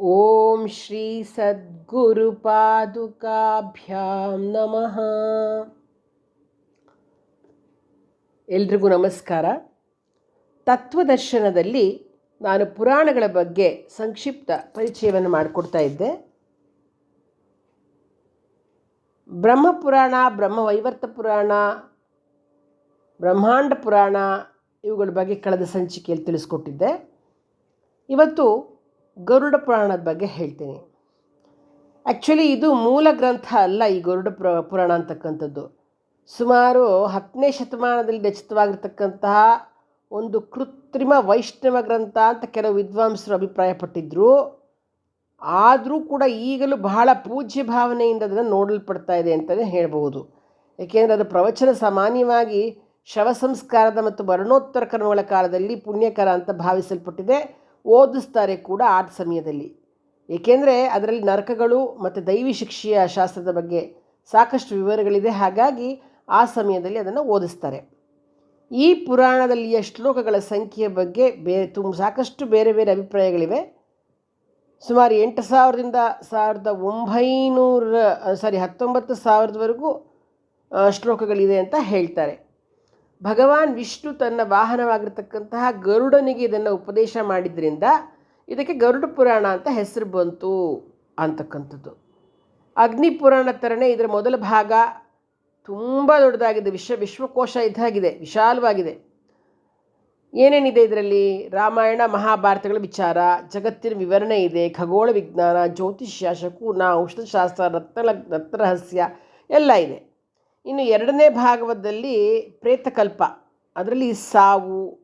ಓಂ ಶ್ರೀ ಸದ್ಗುರುಪಾದುಕಾಭ್ಯಾಂ ನಮಃ ಎಲ್ರಿಗೂ ನಮಸ್ಕಾರ. ತತ್ವದರ್ಶನದಲ್ಲಿ ನಾನು ಪುರಾಣಗಳ ಬಗ್ಗೆ ಸಂಕ್ಷಿಪ್ತ ಪರಿಚಯವನ್ನು ಮಾಡಿಕೊಡ್ತಾ ಇದ್ದೆ. ಬ್ರಹ್ಮಪುರಾಣ, ಬ್ರಹ್ಮವೈವರ್ತ ಪುರಾಣ, ಬ್ರಹ್ಮಾಂಡ ಪುರಾಣ ಇವುಗಳ ಬಗ್ಗೆ ಕಳೆದ ಸಂಚಿಕೆಯಲ್ಲಿ ತಿಳಿಸ್ಕೊಟ್ಟಿದ್ದೆ. ಇವತ್ತು ಗರುಡ ಪುರಾಣದ ಬಗ್ಗೆ ಹೇಳ್ತೀನಿ. ಆ್ಯಕ್ಚುಲಿ ಇದು ಮೂಲ ಗ್ರಂಥ ಅಲ್ಲ ಈ ಗರುಡ ಪುರ, ಪುರಾಣ ಅಂತಕ್ಕಂಥದ್ದು. ಸುಮಾರು ಹತ್ತನೇ ಶತಮಾನದಲ್ಲಿ ರಚಿತವಾಗಿರ್ತಕ್ಕಂತಹ ಒಂದು ಕೃತ್ರಿಮ ವೈಷ್ಣವ ಗ್ರಂಥ ಅಂತ ಕೆಲವು ವಿದ್ವಾಂಸರು ಅಭಿಪ್ರಾಯಪಟ್ಟಿದ್ದರು ಆದರೂ ಕೂಡ ಈಗಲೂ ಬಹಳ ಪೂಜ್ಯ ಭಾವನೆಯಿಂದ ಅದನ್ನು ನೋಡಲ್ಪಡ್ತಾ ಇದೆ ಅಂತಲೇ ಹೇಳಬಹುದು. ಏಕೆಂದರೆ ಅದು ಪ್ರವಚನ ಸಾಮಾನ್ಯವಾಗಿ ಶವ ಸಂಸ್ಕಾರದ ಮತ್ತು ಮರಣೋತ್ತರ ಕರ್ಮಗಳ ಕಾಲದಲ್ಲಿ ಪುಣ್ಯಕರ ಅಂತ ಭಾವಿಸಲ್ಪಟ್ಟಿದೆ. ಓದಿಸ್ತಾರೆ ಕೂಡ ಆ ಸಮಯದಲ್ಲಿ. ಏಕೆಂದರೆ ಅದರಲ್ಲಿ ನರಕಗಳು ಮತ್ತು ದೈವಿ ಶಿಕ್ಷೆಯ ಶಾಸ್ತ್ರದ ಬಗ್ಗೆ ಸಾಕಷ್ಟು ವಿವರಗಳಿದೆ. ಹಾಗಾಗಿ ಆ ಸಮಯದಲ್ಲಿ ಅದನ್ನು ಓದಿಸ್ತಾರೆ. ಈ ಪುರಾಣದಲ್ಲಿಯ ಶ್ಲೋಕಗಳ ಸಂಖ್ಯೆಯ ಬಗ್ಗೆ ಬೇರೆ ತುಂಬ ಸಾಕಷ್ಟು ಬೇರೆ ಬೇರೆ ಅಭಿಪ್ರಾಯಗಳಿವೆ. ಸುಮಾರು ಎಂಟು ಸಾವಿರದಿಂದ ಸಾವಿರದ ಒಂಬೈನೂರ ಸಾರಿ ಹತ್ತೊಂಬತ್ತು ಸಾವಿರದವರೆಗೂ ಶ್ಲೋಕಗಳಿದೆ ಅಂತ ಹೇಳ್ತಾರೆ. ಭಗವಾನ್ ವಿಷ್ಣು ತನ್ನ ವಾಹನವಾಗಿರ್ತಕ್ಕಂತಹ ಗರುಡನಿಗೆ ಇದನ್ನು ಉಪದೇಶ ಮಾಡಿದ್ರಿಂದ ಇದಕ್ಕೆ ಗರುಡ ಪುರಾಣ ಅಂತ ಹೆಸರು ಬಂತು ಅಂತಕ್ಕಂಥದ್ದು. ಅಗ್ನಿ ಪುರಾಣ ಥರನೇ ಇದರ ಮೊದಲ ಭಾಗ ತುಂಬ ದೊಡ್ಡದಾಗಿದೆ. ವಿಶ್ವ ವಿಶ್ವಕೋಶ ಇದಾಗಿದೆ, ವಿಶಾಲವಾಗಿದೆ. ಏನೇನಿದೆ ಇದರಲ್ಲಿ? ರಾಮಾಯಣ, ಮಹಾಭಾರತಗಳ ವಿಚಾರ, ಜಗತ್ತಿನ ವಿವರಣೆ ಇದೆ, ಖಗೋಳ ವಿಜ್ಞಾನ, ಜ್ಯೋತಿಷ್ಯ, ಶಕುನ, ಔಷಧಶಾಸ್ತ್ರ ರತ್ನ ರತ್ನರಹಸ್ಯ ಎಲ್ಲ ಇದೆ. ಇನ್ನು ಎರಡನೇ ಭಾಗವದಲ್ಲಿ ಪ್ರೇತಕಲ್ಪ. ಅದರಲ್ಲಿ ಸಾವು,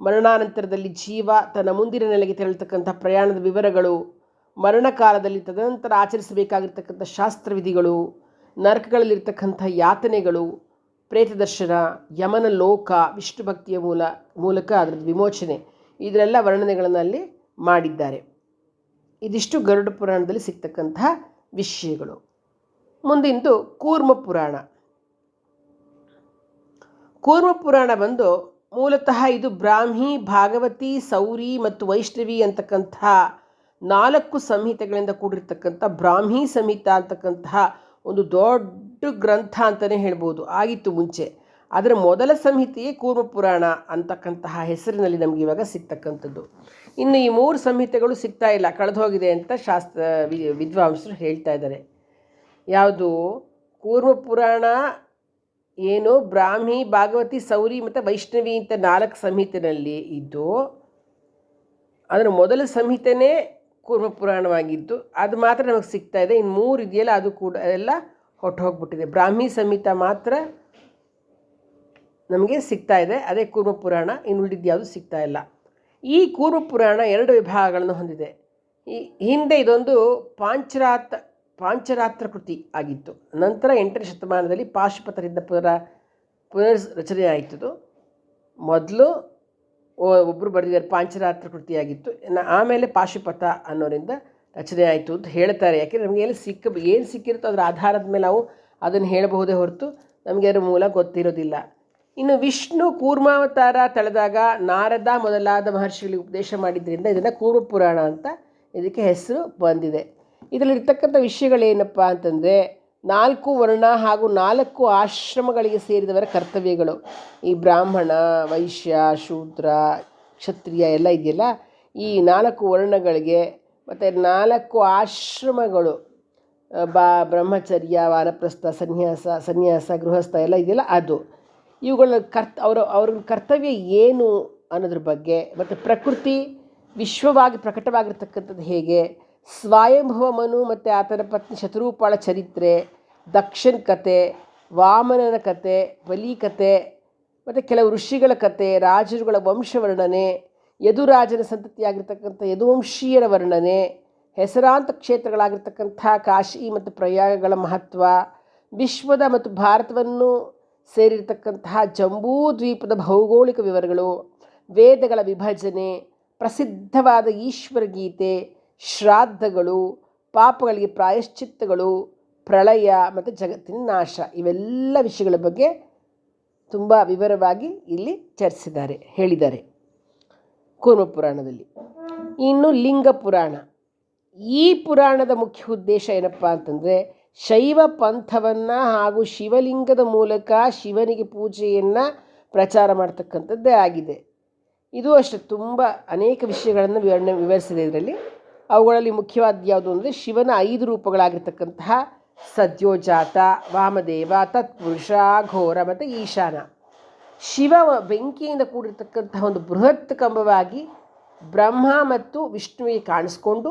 ಮರಣಾನಂತರದಲ್ಲಿ ಜೀವ, ತನ್ನ ಮುಂದಿನ ನೆಲೆಗೆ ತೆರಳತಕ್ಕಂಥ ಪ್ರಯಾಣದ ವಿವರಗಳು ಮರಣಕಾಲದಲ್ಲಿ ತದನಂತರ ಆಚರಿಸಬೇಕಾಗಿರ್ತಕ್ಕಂಥ ಶಾಸ್ತ್ರವಿಧಿಗಳು, ನರಕಗಳಲ್ಲಿರ್ತಕ್ಕಂಥ ಯಾತನೆಗಳು, ಪ್ರೇತದರ್ಶನ, ಯಮನ ಲೋಕ, ವಿಷ್ಣು ಭಕ್ತಿಯ ಮೂಲ, ಮೂಲಕ ಅದರ ವಿಮೋಚನೆ. ಇದರೆಲ್ಲ ವರ್ಣನೆಗಳನ್ನು ಅಲ್ಲಿ ಮಾಡಿದ್ದಾರೆ. ಇದಿಷ್ಟು ಗರುಡ ಪುರಾಣದಲ್ಲಿ ಸಿಗ್ತಕ್ಕಂಥ ವಿಷಯಗಳು. ಮುಂದಿಂದು ಕೂರ್ಮ ಪುರಾಣ. ಕೂರ್ಮ ಪುರಾಣ ಬಂದು ಮೂಲತಃ ಇದು ಬ್ರಾಹ್ಮಿ, ಭಾಗವತಿ, ಸೌರಿ ಮತ್ತು ವೈಷ್ಣವಿ ಅಂತಕ್ಕಂತಹ ನಾಲ್ಕು ಸಂಹಿತೆಗಳಿಂದ ಕೂಡಿರ್ತಕ್ಕಂಥ ಬ್ರಾಹ್ಮಿ ಸಂಹಿತ ಅಂತಕ್ಕಂತಹ ಒಂದು ದೊಡ್ಡ ಗ್ರಂಥ ಅಂತಲೇ ಹೇಳ್ಬೋದು. ಆಗಿತ್ತು ಮುಂಚೆ. ಅದರ ಮೊದಲ ಸಂಹಿತೆಯೇ ಕೂರ್ಮ ಪುರಾಣ ಅಂತಕ್ಕಂತಹ ಹೆಸರಿನಲ್ಲಿ ನಮಗೆ ಇವಾಗ ಸಿಗ್ತಕ್ಕಂಥದ್ದು. ಇನ್ನು ಈ ಮೂರು ಸಂಹಿತೆಗಳು ಸಿಗ್ತಾ ಇಲ್ಲ. ಕಳೆದು ಹೋಗಿದೆ ಅಂತ ಶಾಸ್ತ್ರ ವಿದ್ವಾಂಸರು ಹೇಳ್ತಾ ಇದ್ದಾರೆ. ಯಾವುದು? ಕೂರ್ಮ ಪುರಾಣ ಏನು ಬ್ರಾಹ್ಮಿ, ಭಾಗವತಿ, ಸೌರಿ ಮತ್ತು ವೈಷ್ಣವಿ ಅಂತ ನಾಲ್ಕು ಸಂಹಿತೆನಲ್ಲಿ ಇದ್ದು, ಅದರ ಮೊದಲ ಸಂಹಿತೆನೇ ಕೂರ್ಮ ಪುರಾಣವಾಗಿದ್ದು, ಅದು ಮಾತ್ರ ನಮಗೆ ಸಿಗ್ತಾ ಇದೆ. ಇನ್ನು ಮೂರು ಇದೆಯಲ್ಲ, ಅದು ಕೂಡ ಎಲ್ಲ ಹೊಟ್ಟು ಹೋಗ್ಬಿಟ್ಟಿದೆ. ಬ್ರಾಹ್ಮಿ ಸಂಹಿತ ಮಾತ್ರ ನಮಗೆ ಸಿಗ್ತಾ ಇದೆ. ಅದೇ ಕೂರ್ಮ ಪುರಾಣ, ಇನ್ನು ಉಳಿದಿದ್ದು ಯಾವುದು ಸಿಗ್ತಾ ಇಲ್ಲ. ಈ ಕೂರ್ಮ ಪುರಾಣ ಎರಡು ವಿಭಾಗಗಳನ್ನು ಹೊಂದಿದೆ. ಈ ಹಿಂದೆ ಇದೊಂದು ಪಾಂಚರಾತ್ ಪಾಂಚರಾತ್ರ ಕೃತಿ ಆಗಿತ್ತು. ನಂತರ ಎಂಟನೇ ಶತಮಾನದಲ್ಲಿ ಪಾಶುಪತರಿಂದ ಪುನರ ಪುನರ್ ರಚನೆ ಆಯಿತು ಮೊದಲು ಒಬ್ಬರು ಬರೆದಿದ್ದಾರೆ ಪಾಂಚರಾತ್ರ ಕೃತಿಯಾಗಿತ್ತು ಆಮೇಲೆ ಪಾಶುಪತ ಅನ್ನೋರಿಂದ ರಚನೆ ಆಯಿತು ಅಂತ ಹೇಳ್ತಾರೆ. ಯಾಕೆಂದರೆ ನಮಗೆ ಎಲ್ಲಿ ಸಿಕ್ಕ, ಏನು ಸಿಕ್ಕಿರುತ್ತೋ ಅದರ ಆಧಾರದ ಮೇಲೆ ನಾವು ಅದನ್ನು ಹೇಳಬಹುದೇ ಹೊರತು ನಮಗೆ ಅದರ ಮೂಲ ಗೊತ್ತಿರೋದಿಲ್ಲ. ಇನ್ನು ವಿಷ್ಣು ಕೂರ್ಮಾವತಾರ ತಳೆದಾಗ ನಾರದ ಮೊದಲಾದ ಮಹರ್ಷಿಗಳಿಗೆ ಉಪದೇಶ ಮಾಡಿದ್ದರಿಂದ ಇದನ್ನು ಕೂರ್ಮ ಪುರಾಣ ಅಂತ ಇದಕ್ಕೆ ಹೆಸರು ಬಂದಿದೆ. ಇದರಲ್ಲಿರ್ತಕ್ಕಂಥ ವಿಷಯಗಳೇನಪ್ಪ ಅಂತಂದರೆ ನಾಲ್ಕು ವರ್ಣ ಹಾಗೂ ನಾಲ್ಕು ಆಶ್ರಮಗಳಿಗೆ ಸೇರಿದವರ ಕರ್ತವ್ಯಗಳು. ಈ ಬ್ರಾಹ್ಮಣ, ವೈಶ್ಯ, ಶೂದ್ರ, ಕ್ಷತ್ರಿಯ ಎಲ್ಲ ಇದೆಯಲ್ಲ? ಈ ನಾಲ್ಕು ವರ್ಣಗಳಿಗೆ ಮತ್ತು ನಾಲ್ಕು ಆಶ್ರಮಗಳು ಬಾ, ಬ್ರಹ್ಮಚರ್ಯ, ವಾನಪ್ರಸ್ಥ, ಸನ್ಯಾಸ ಸನ್ಯಾಸ, ಗೃಹಸ್ಥ ಎಲ್ಲ ಇದೆಯಲ್ಲ ಅದು. ಇವುಗಳ ಕರ್ತ, ಅವರು, ಅವ್ರ ಕರ್ತವ್ಯ ಏನು ಅನ್ನೋದ್ರ ಬಗ್ಗೆ ಮತ್ತು ಪ್ರಕೃತಿ ವಿಶ್ವವಾಗಿ ಪ್ರಕಟವಾಗಿರ್ತಕ್ಕಂಥದ್ದು ಹೇಗೆ? ಸ್ವಯಂಭವ ಮನು ಮತ್ತು ಆತನ ಪತ್ನಿ ಶತ್ರುಪಾಳ ಚರಿತ್ರೆ, ದಕ್ಷನ್ ಕತೆ, ವಾಮನನ ಕತೆ, ಬಲಿ ಕತೆ, ಮತ್ತು ಕೆಲವು ಋಷಿಗಳ ಕತೆ, ರಾಜರುಗಳ ವಂಶವರ್ಣನೆ, ಯದುರಾಜನ ಸಂತತಿಯಾಗಿರ್ತಕ್ಕಂಥ ಯದುವಂಶೀಯರ ವರ್ಣನೆ, ಹೆಸರಾಂತ ಕ್ಷೇತ್ರಗಳಾಗಿರ್ತಕ್ಕಂಥ ಕಾಶಿ ಮತ್ತು ಪ್ರಯಾಗಗಳ ಮಹತ್ವ, ವಿಶ್ವದ ಮತ್ತು ಭಾರತವನ್ನು ಸೇರಿರ್ತಕ್ಕಂತಹ ಜಂಬೂ ದ್ವೀಪದ ಭೌಗೋಳಿಕ ವಿವರಗಳು, ವೇದಗಳ ವಿಭಜನೆ, ಪ್ರಸಿದ್ಧವಾದ ಈಶ್ವರ ಗೀತೆ ಶ್ರಾದ್ದಗಳು, ಪಾಪಗಳಿಗೆ ಪ್ರಾಯಶ್ಚಿತ್ತಗಳು, ಪ್ರಳಯ ಮತ್ತು ಜಗತ್ತಿನ ನಾಶ, ಇವೆಲ್ಲ ವಿಷಯಗಳ ಬಗ್ಗೆ ತುಂಬ ವಿವರವಾಗಿ ಇಲ್ಲಿ ಚರ್ಚಿಸಿದ್ದಾರೆ, ಹೇಳಿದ್ದಾರೆ. ಕೂರ್ಮ ಪುರಾಣದಲ್ಲಿ. ಇನ್ನು ಲಿಂಗ ಪುರಾಣ. ಈ ಪುರಾಣದ ಮುಖ್ಯ ಉದ್ದೇಶ ಏನಪ್ಪ ಅಂತಂದರೆ, ಶೈವ ಪಂಥವನ್ನು ಹಾಗೂ ಶಿವಲಿಂಗದ ಮೂಲಕ ಶಿವನಿಗೆ ಪೂಜೆಯನ್ನು ಪ್ರಚಾರ ಮಾಡ್ತಕ್ಕಂಥದ್ದೇ ಆಗಿದೆ. ಇದು ಅಷ್ಟೇ, ತುಂಬ ಅನೇಕ ವಿಷಯಗಳನ್ನು ವಿವರಣೆ ವಿವರಿಸಿದೆ ಇದರಲ್ಲಿ. ಅವುಗಳಲ್ಲಿ ಮುಖ್ಯವಾದ ಯಾವುದು ಅಂದರೆ ಶಿವನ ಐದು ರೂಪಗಳಾಗಿರ್ತಕ್ಕಂತಹ ಸದ್ಯೋಜಾತ, ವಾಮದೇವ, ತತ್ಪುರುಷ, ಘೋರ ಮತ್ತು ಈಶಾನ. ಶಿವ ಬೆಂಕಿಯಿಂದ ಕೂಡಿರ್ತಕ್ಕಂತಹ ಒಂದು ಬೃಹತ್ ಕಂಬವಾಗಿ ಬ್ರಹ್ಮ ಮತ್ತು ವಿಷ್ಣುವಿಗೆ ಕಾಣಿಸ್ಕೊಂಡು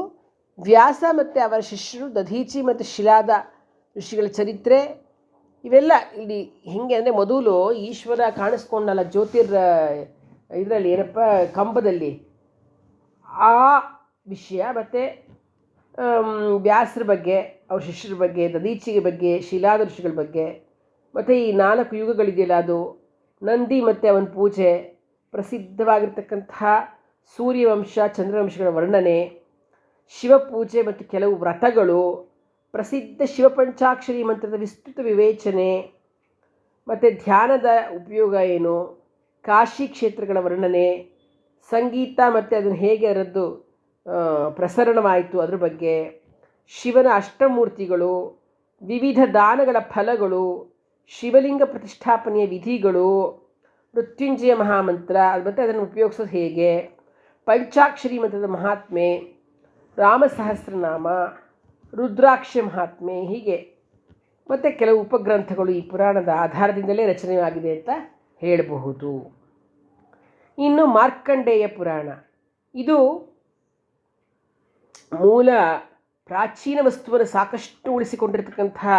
ವ್ಯಾಸ ಮತ್ತು ಅವರ ಶಿಷ್ಯರು ದಧೀಚಿ ಮತ್ತು ಶಿಲಾದ ಋಷಿಗಳ ಚರಿತ್ರೆ, ಇವೆಲ್ಲ ಇಲ್ಲಿ ಹೇಗೆ ಅಂದರೆ ಮೊದಲು ಈಶ್ವರ ಕಾಣಿಸ್ಕೊಂಡಲ್ಲ ಜ್ಯೋತಿರ್ ಇದರಲ್ಲಿ ಏನಪ್ಪ ಕಂಬದಲ್ಲಿ. ಆ ವಿಷಯ. ಮತ್ತು ವ್ಯಾಸರ ಬಗ್ಗೆ, ಅವ್ರ ಶಿಷ್ಯರ ಬಗ್ಗೆ ದದೀಚಿಗೆ ಬಗ್ಗೆ ಶಿಲಾದೃಶಿಗಳ ಬಗ್ಗೆ, ಮತ್ತು ಈ ನಾಲ್ಕು ಯುಗಗಳಿದೆಯಲ್ಲ ಅದು, ನಂದಿ ಮತ್ತು ಅವನ ಪೂಜೆ ಪ್ರಸಿದ್ಧವಾಗಿರ್ತಕ್ಕಂತಹ ಸೂರ್ಯವಂಶ, ಚಂದ್ರವಂಶಗಳ ವರ್ಣನೆ, ಶಿವಪೂಜೆ ಮತ್ತು ಕೆಲವು ವ್ರತಗಳು, ಪ್ರಸಿದ್ಧ ಶಿವಪಂಚಾಕ್ಷರಿ ಮಂತ್ರದ ವಿಸ್ತೃತ ವಿವೇಚನೆ, ಮತ್ತು ಧ್ಯಾನದ ಉಪಯೋಗ ಏನು, ಕಾಶಿ ಕ್ಷೇತ್ರಗಳ ವರ್ಣನೆ, ಸಂಗೀತ ಮತ್ತು ಅದನ್ನು ಹೇಗೆ ಅದರದ್ದು ಪ್ರಸರಣವಾಯಿತು. ಅದ್ರ ಬಗ್ಗೆ ಶಿವನ ಅಷ್ಟಮೂರ್ತಿಗಳು, ವಿವಿಧ ದಾನಗಳ ಫಲಗಳು, ಶಿವಲಿಂಗ ಪ್ರತಿಷ್ಠಾಪನೆಯ ವಿಧಿಗಳು, ಮೃತ್ಯುಂಜಯ ಮಹಾಮಂತ್ರ, ಅದು ಮತ್ತು ಅದನ್ನು ಉಪಯೋಗಿಸೋದು ಹೇಗೆ, ಪಂಚಾಕ್ಷರಿ ಮಂತ್ರದ ಮಹಾತ್ಮೆ, ರಾಮಸಹಸ್ರನಾಮ, ರುದ್ರಾಕ್ಷ ಮಹಾತ್ಮೆ, ಹೀಗೆ ಮತ್ತು ಕೆಲವು ಉಪಗ್ರಂಥಗಳು ಈ ಪುರಾಣದ ಆಧಾರದಿಂದಲೇ ರಚನೆಯಾಗಿದೆ ಅಂತ ಹೇಳಬಹುದು. ಇನ್ನು ಮಾರ್ಕಂಡೇಯ ಪುರಾಣ. ಇದು ಮೂಲ ಪ್ರಾಚೀನ ವಸ್ತುವನ್ನು ಸಾಕಷ್ಟು ಉಳಿಸಿಕೊಂಡಿರ್ತಕ್ಕಂತಹ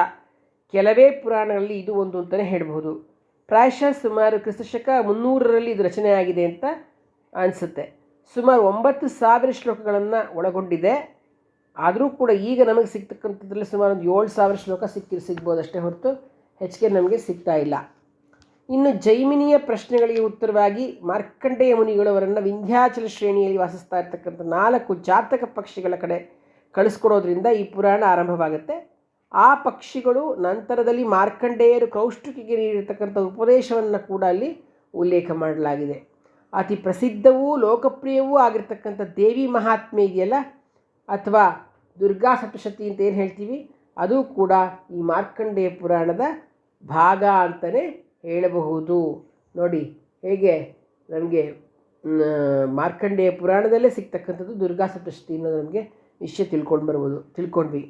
ಕೆಲವೇ ಪುರಾಣಗಳಲ್ಲಿ ಇದು ಒಂದು ಅಂತಲೇ ಹೇಳಬಹುದು. ಪ್ರಾಯಶಃ ಸುಮಾರು ಕ್ರಿಸ್ತಶಕ ಮುನ್ನೂರರಲ್ಲಿ ಇದು ರಚನೆಯಾಗಿದೆ ಅಂತ ಅನಿಸುತ್ತೆ. ಸುಮಾರು ಒಂಬತ್ತು ಸಾವಿರ ಶ್ಲೋಕಗಳನ್ನು ಒಳಗೊಂಡಿದೆ. ಆದರೂ ಕೂಡ ಈಗ ನಮಗೆ ಸಿಗ್ತಕ್ಕಂಥದ್ರಲ್ಲಿ ಸುಮಾರು ಒಂದು ಏಳು ಸಾವಿರ ಶ್ಲೋಕ ಸಿಕ್ಕಿ ಸಿಗ್ಬೋದು ಅಷ್ಟೇ ಹೊರತು ಹೆಚ್ಚಿಗೆ ನಮಗೆ ಸಿಗ್ತಾ ಇಲ್ಲ. ಇನ್ನು ಜೈಮಿನಿಯ ಪ್ರಶ್ನೆಗಳಿಗೆ ಉತ್ತರವಾಗಿ ಮಾರ್ಕಂಡೇಯ ಮುನಿಗಳವರನ್ನು ವಿಂಧ್ಯಾಚಲ ಶ್ರೇಣಿಯಲ್ಲಿ ವಾಸಿಸ್ತಾ ಇರ್ತಕ್ಕಂಥ ನಾಲ್ಕು ಜಾತಕ ಪಕ್ಷಿಗಳ ಕಡೆ ಕಳಿಸ್ಕೊಡೋದ್ರಿಂದ ಈ ಪುರಾಣ ಆರಂಭವಾಗುತ್ತೆ. ಆ ಪಕ್ಷಿಗಳು ನಂತರದಲ್ಲಿ ಮಾರ್ಕಂಡೇಯರು ಕೌಷ್ಟಿಕಿಗೆ ನೀಡಿರ್ತಕ್ಕಂಥ ಉಪದೇಶವನ್ನು ಕೂಡ ಅಲ್ಲಿ ಉಲ್ಲೇಖ ಮಾಡಲಾಗಿದೆ. ಅತಿ ಪ್ರಸಿದ್ಧವೂ ಲೋಕಪ್ರಿಯವೂ ಆಗಿರ್ತಕ್ಕಂಥ ದೇವಿ ಮಹಾತ್ಮೆ ಇದೆಯಲ್ಲ? ಅಥವಾ ದುರ್ಗಾ ಸಪ್ತಶತಿ ಅಂತ ಏನು ಹೇಳ್ತೀವಿ? ಅದು ಕೂಡ ಈ ಮಾರ್ಕಂಡೇಯ ಪುರಾಣದ ಭಾಗ ಅಂತಲೇ ಹೇಳಬಹುದು. ನೋಡಿ, ಹೇಗೆ? ನಮಗೆ ಮಾರ್ಕಂಡೇಯ ಪುರಾಣದಲ್ಲೇ ಸಿಗ್ತಕ್ಕಂಥದ್ದು ದುರ್ಗಾ ಸಪ್ತಶತಿ ಅನ್ನೋದು ನಮಗೆ ವಿಷಯ ತಿಳ್ಕೊಂಡು ಬರ್ಬೋದು, ತಿಳ್ಕೊಂಡ್ವಿ.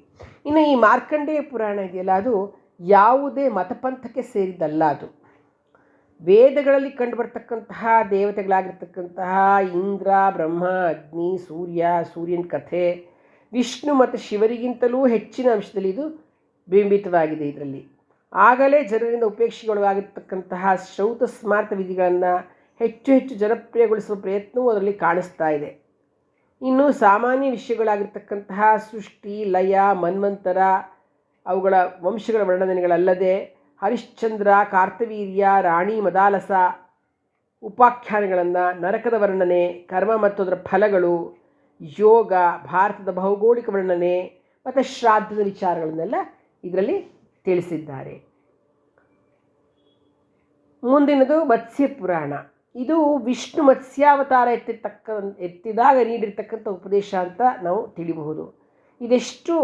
ಇನ್ನು ಈ ಮಾರ್ಕಂಡೇಯ ಪುರಾಣ ಇದೆಯಲ್ಲ, ಅದು ಯಾವುದೇ ಮತಪಂಥಕ್ಕೆ ಸೇರಿದ್ದಲ್ಲ ಅದು. ವೇದಗಳಲ್ಲಿ ಕಂಡುಬರ್ತಕ್ಕಂತಹ, ದೇವತೆಗಳಾಗಿರ್ತಕ್ಕಂತಹ ಇಂದ್ರ, ಬ್ರಹ್ಮ, ಅಗ್ನಿ, ಸೂರ್ಯ, ಸೂರ್ಯನ ಕಥೆ, ವಿಷ್ಣು ಮತ್ತು ಶಿವರಿಗಿಂತಲೂ ಹೆಚ್ಚಿನ ಅಂಶದಲ್ಲಿ ಇದು ಬಿಂಬಿತವಾಗಿದೆ ಇದರಲ್ಲಿ. ಆಗಲೇ ಜನರಿಂದ ಉಪೇಕ್ಷೆಗೊಳಗಾಗಿರ್ತಕ್ಕಂತಹ ಶ್ರೌತ ಸ್ಮಾರ್ಥ ವಿಧಿಗಳನ್ನು ಹೆಚ್ಚು ಹೆಚ್ಚು ಜನಪ್ರಿಯಗೊಳಿಸುವ ಪ್ರಯತ್ನವೂ ಅದರಲ್ಲಿ ಕಾಣಿಸ್ತಾ ಇದೆ. ಇನ್ನು ಸಾಮಾನ್ಯ ವಿಷಯಗಳಾಗಿರ್ತಕ್ಕಂತಹ ಸೃಷ್ಟಿ, ಲಯ, ಮನ್ವಂತರ, ಅವುಗಳ ವಂಶಗಳ ವರ್ಣನೆಗಳಲ್ಲದೆ ಹರಿಶ್ಚಂದ್ರ, ಕಾರ್ತವೀರ್ಯ, ರಾಣಿ ಮದಾಲಸ ಉಪಾಖ್ಯಾನಗಳನ್ನು ನರಕದ ವರ್ಣನೆ, ಕರ್ಮ ಮತ್ತು ಅದರ ಫಲಗಳು, ಯೋಗ, ಭಾರತದ ಭೌಗೋಳಿಕ ವರ್ಣನೆ ಮತ್ತು ಶ್ರಾದ್ದದ ವಿಚಾರಗಳನ್ನೆಲ್ಲ ಇದರಲ್ಲಿ ತಿಳಿಸಿದ್ದಾರೆ. ಮುಂದಿನದು ಮತ್ಸ್ಯ ಪುರಾಣ. ಇದು ವಿಷ್ಣು ಮತ್ಸ್ಯಾವತಾರ ಎತ್ತಿರ್ತಕ್ಕ, ಎತ್ತಿದಾಗ ನೀಡಿರ್ತಕ್ಕಂಥ ಉಪದೇಶ ಅಂತ ನಾವು ತಿಳಿಬಹುದು. ಇದೆಷ್ಟು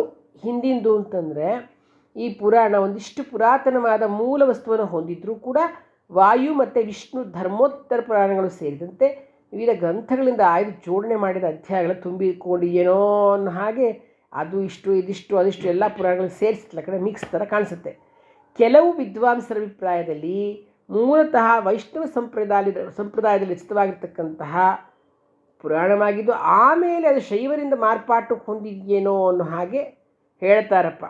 ಹಿಂದಿಂದು ಅಂತಂದರೆ, ಈ ಪುರಾಣ ಒಂದಿಷ್ಟು ಪುರಾತನವಾದ ಮೂಲ ವಸ್ತುವನ್ನು ಹೊಂದಿದ್ರೂ ಕೂಡ ವಾಯು ಮತ್ತು ವಿಷ್ಣು ಧರ್ಮೋತ್ತರ ಪುರಾಣಗಳು ಸೇರಿದಂತೆ ವಿವಿಧ ಗ್ರಂಥಗಳಿಂದ ಆಯ್ದು ಜೋಡಣೆ ಮಾಡಿದ ಅಧ್ಯಾಯಗಳು ತುಂಬಿಕೊಂಡು ಏನೋ ಅನ್ನೋ ಹಾಗೆ ಅದು ಇಷ್ಟು, ಇದಿಷ್ಟು, ಅದಿಷ್ಟು ಎಲ್ಲ ಪುರಾಣಗಳು ಸೇರಿಸಿದ ಕಡೆ ಮಿಕ್ಸ್ ಥರ ಕಾಣಿಸುತ್ತೆ. ಕೆಲವು ವಿದ್ವಾಂಸರ ಅಭಿಪ್ರಾಯದಲ್ಲಿ ಮೂಲತಃ ವೈಷ್ಣವ ಸಂಪ್ರದಾಯದಲ್ಲಿ ಸಂಪ್ರದಾಯದಲ್ಲಿ ರಚಿತವಾಗಿರ್ತಕ್ಕಂತಹ ಪುರಾಣವಾಗಿದ್ದು, ಆಮೇಲೆ ಅದು ಶೈವರಿಂದ ಮಾರ್ಪಾಟು ಹೊಂದಿದೆಯೇನೋ ಅನ್ನೋ ಹಾಗೆ ಹೇಳ್ತಾರಪ್ಪ.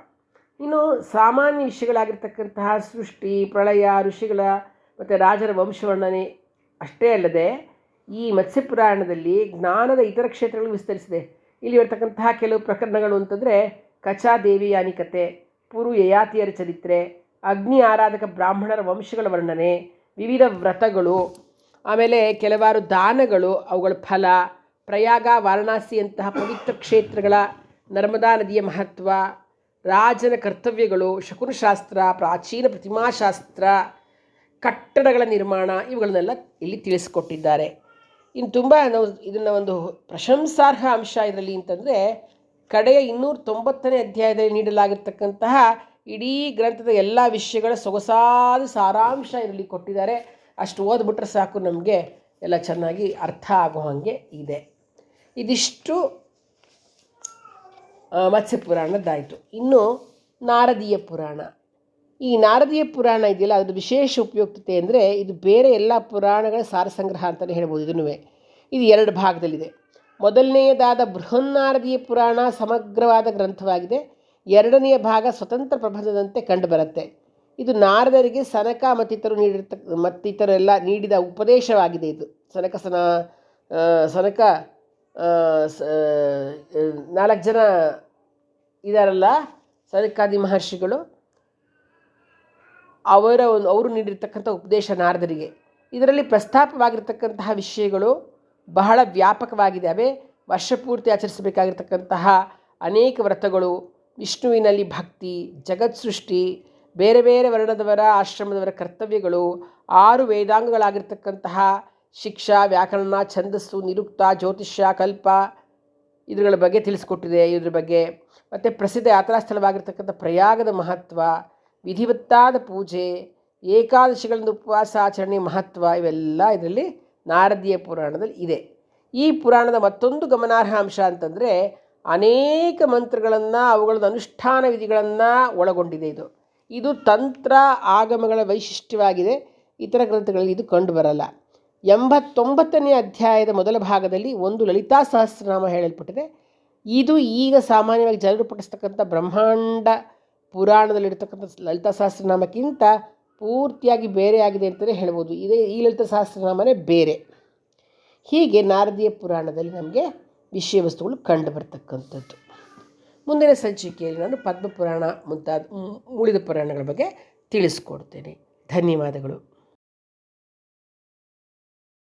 ಇನ್ನು ಸಾಮಾನ್ಯ ವಿಷಯಗಳಾಗಿರ್ತಕ್ಕಂತಹ ಸೃಷ್ಟಿ, ಪ್ರಳಯ, ಋಷಿಗಳ ಮತ್ತು ರಾಜರ ವಂಶವರ್ಣನೆ ಅಷ್ಟೇ ಅಲ್ಲದೆ, ಈ ಮತ್ಸ್ಯಪುರಾಣದಲ್ಲಿ ಜ್ಞಾನದ ಇತರ ಕ್ಷೇತ್ರಗಳು ವಿಸ್ತರಿಸಿದೆ. ಇಲ್ಲಿ ಇರ್ತಕ್ಕಂತಹ ಕೆಲವು ಪ್ರಕರಣಗಳು ಅಂತಂದರೆ ಕಚಾದೇವಿಯಾನಿ ಕತೆ ಪುರು ಯಯಾತಿಯರ ಚರಿತ್ರೆ ಅಗ್ನಿ ಆರಾಧಕ ಬ್ರಾಹ್ಮಣರ ವಂಶಗಳ ವರ್ಣನೆ, ವಿವಿಧ ವ್ರತಗಳು, ಆಮೇಲೆ ಕೆಲವಾರು ದಾನಗಳು, ಅವುಗಳ ಫಲ, ಪ್ರಯಾಗ, ವಾರಣಾಸಿಯಂತಹ ಪವಿತ್ರ ಕ್ಷೇತ್ರಗಳ ನರ್ಮದಾ ನದಿಯ ಮಹತ್ವ, ರಾಜನ ಕರ್ತವ್ಯಗಳು, ಶಕುನಶಾಸ್ತ್ರ, ಪ್ರಾಚೀನ ಪ್ರತಿಮಾಶಾಸ್ತ್ರ, ಕಟ್ಟಡಗಳ ನಿರ್ಮಾಣ, ಇವುಗಳನ್ನೆಲ್ಲ ಇಲ್ಲಿ ತಿಳಿಸಿಕೊಟ್ಟಿದ್ದಾರೆ. ಇನ್ನು ತುಂಬ ನಾವು ಇದನ್ನು ಒಂದು ಪ್ರಶಂಸಾರ್ಹ ಅಂಶ ಇದರಲ್ಲಿ ಅಂತಂದರೆ ಕಡೆಯ ಇನ್ನೂರ ತೊಂಬತ್ತನೇ ಅಧ್ಯಾಯದಲ್ಲಿ ನೀಡಲಾಗಿರ್ತಕ್ಕಂತಹ ಇಡೀ ಗ್ರಂಥದ ಎಲ್ಲ ವಿಷಯಗಳ ಸೊಗಸಾದ ಸಾರಾಂಶ ಇದರಲ್ಲಿ ಕೊಟ್ಟಿದ್ದಾರೆ. ಅಷ್ಟು ಓದ್ಬಿಟ್ರೆ ಸಾಕು ನಮಗೆ. ಎಲ್ಲ ಚೆನ್ನಾಗಿ ಅರ್ಥ ಆಗೋ ಹಾಗೆ ಇದೆ. ಇದಿಷ್ಟು ಮತ್ಸ್ಯ ಪುರಾಣದ್ದಾಯಿತು ಇನ್ನು ನಾರದೀಯ ಪುರಾಣ. ಈ ನಾರದೀಯ ಪುರಾಣ ಇದೆಯಲ್ಲ, ಅದರ ವಿಶೇಷ ಉಪಯುಕ್ತತೆ ಅಂದರೆ ಇದು ಬೇರೆ ಎಲ್ಲ ಪುರಾಣಗಳ ಸಾರ ಸಂಗ್ರಹ ಅಂತಲೇ ಹೇಳ್ಬೋದು ಇದನ್ನು ಇದು ಎರಡು ಭಾಗದಲ್ಲಿದೆ. ಮೊದಲನೆಯದಾದ ಬೃಹನ್ನಾರದೀಯ ಪುರಾಣ ಸಮಗ್ರವಾದ ಗ್ರಂಥವಾಗಿದೆ. ಎರಡನೆಯ ಭಾಗ ಸ್ವತಂತ್ರ ಪ್ರಬಂಧದಂತೆ ಕಂಡುಬರುತ್ತೆ ಇದು ನಾರದರಿಗೆ ಸನಕ ಮತ್ತಿತರು ನೀಡಿರ್ತಕ್ಕ ಮತ್ತಿತರೆಲ್ಲ ನೀಡಿದ ಉಪದೇಶವಾಗಿದೆ ಇದು. ಸನಕ ಸನ ಸನಕ ನಾಲ್ಕು ಜನ ಇದಾರಲ್ಲ, ಸನಕಾದಿ ಮಹರ್ಷಿಗಳು. ಅವರ ಒಂದು, ಅವರು ನೀಡಿರ್ತಕ್ಕಂಥ ಉಪದೇಶ ನಾರದರಿಗೆ. ಇದರಲ್ಲಿ ಪ್ರಸ್ತಾಪವಾಗಿರ್ತಕ್ಕಂತಹ ವಿಷಯಗಳು ಬಹಳ ವ್ಯಾಪಕವಾಗಿದೆ. ಅವೇ ವರ್ಷಪೂರ್ತಿ ಆಚರಿಸಬೇಕಾಗಿರ್ತಕ್ಕಂತಹ ಅನೇಕ ವ್ರತಗಳು ವಿಷ್ಣುವಿನಲ್ಲಿ ಭಕ್ತಿ, ಜಗತ್ ಸೃಷ್ಟಿ, ಬೇರೆ ಬೇರೆ ವರ್ಣದವರ ಆಶ್ರಮದವರ ಕರ್ತವ್ಯಗಳು, ಆರು ವೇದಾಂಗಗಳಾಗಿರ್ತಕ್ಕಂತಹ ಶಿಕ್ಷಾ, ವ್ಯಾಕರಣ, ಛಂದಸ್ಸು, ನಿರುಕ್ತ, ಜ್ಯೋತಿಷ್ಯ, ಕಲ್ಪ ಇದ್ರಗಳ ಬಗ್ಗೆ ತಿಳಿಸ್ಕೊಟ್ಟಿದೆ ಇದ್ರ ಬಗ್ಗೆ. ಮತ್ತು ಪ್ರಸಿದ್ಧ ಯಾತ್ರಾ ಸ್ಥಳವಾಗಿರ್ತಕ್ಕಂಥ ಪ್ರಯಾಗದ ಮಹತ್ವ, ವಿಧಿವತ್ತಾದ ಪೂಜೆ, ಏಕಾದಶಿಗಳಿಂದ ಉಪವಾಸ, ಆಚರಣೆ ಮಹತ್ವ ಇವೆಲ್ಲ ಇದರಲ್ಲಿ ನಾರದೀಯ ಪುರಾಣದಲ್ಲಿ ಇದೆ. ಈ ಪುರಾಣದ ಮತ್ತೊಂದು ಗಮನಾರ್ಹ ಅಂಶ ಅಂತಂದರೆ ಅನೇಕ ಮಂತ್ರಗಳನ್ನು ಅವುಗಳ ಅನುಷ್ಠಾನ ವಿಧಿಗಳನ್ನು ಒಳಗೊಂಡಿದೆ ಇದು. ಇದು ತಂತ್ರ ಆಗಮಗಳ ವೈಶಿಷ್ಟ್ಯವಾಗಿದೆ. ಇತರ ಗ್ರಂಥಗಳಲ್ಲಿ ಇದು ಕಂಡುಬರಲ್ಲ ಎಂಬತ್ತೊಂಬತ್ತನೇ ಅಧ್ಯಾಯದ ಮೊದಲ ಭಾಗದಲ್ಲಿ ಒಂದು ಲಲಿತಾ ಸಹಸ್ರನಾಮ ಹೇಳಲ್ಪಟ್ಟಿದೆ. ಇದು ಈಗ ಸಾಮಾನ್ಯವಾಗಿ ಜನರು ಪಠಿಸ್ತಕ್ಕಂಥ ಬ್ರಹ್ಮಾಂಡ ಪುರಾಣದಲ್ಲಿರ್ತಕ್ಕಂಥ ಲಲಿತಾ ಸಹಸ್ರನಾಮಕ್ಕಿಂತ ಪೂರ್ತಿಯಾಗಿ ಬೇರೆಯಾಗಿದೆ ಅಂತಲೇ ಹೇಳ್ಬೋದು. ಇದೇ ಈ ಲಲಿತಾ ಸಹಸ್ರನಾಮನೇ ಬೇರೆ. ಹೀಗೆ ನಾರದೀಯ ಪುರಾಣದಲ್ಲಿ ನಮಗೆ ವಿಷಯ ವಸ್ತುಗಳು ಕಂಡು ಬರ್ತಕ್ಕಂಥದ್ದು ಮುಂದಿನ ಸಂಚಿಕೆಯಲ್ಲಿ ನಾನು ಪದ್ಮಪುರಾಣ ಮುಂತಾದ ಉಳಿದ ಪುರಾಣಗಳ ಬಗ್ಗೆ ತಿಳಿಸ್ಕೊಡ್ತೇನೆ. ಧನ್ಯವಾದಗಳು.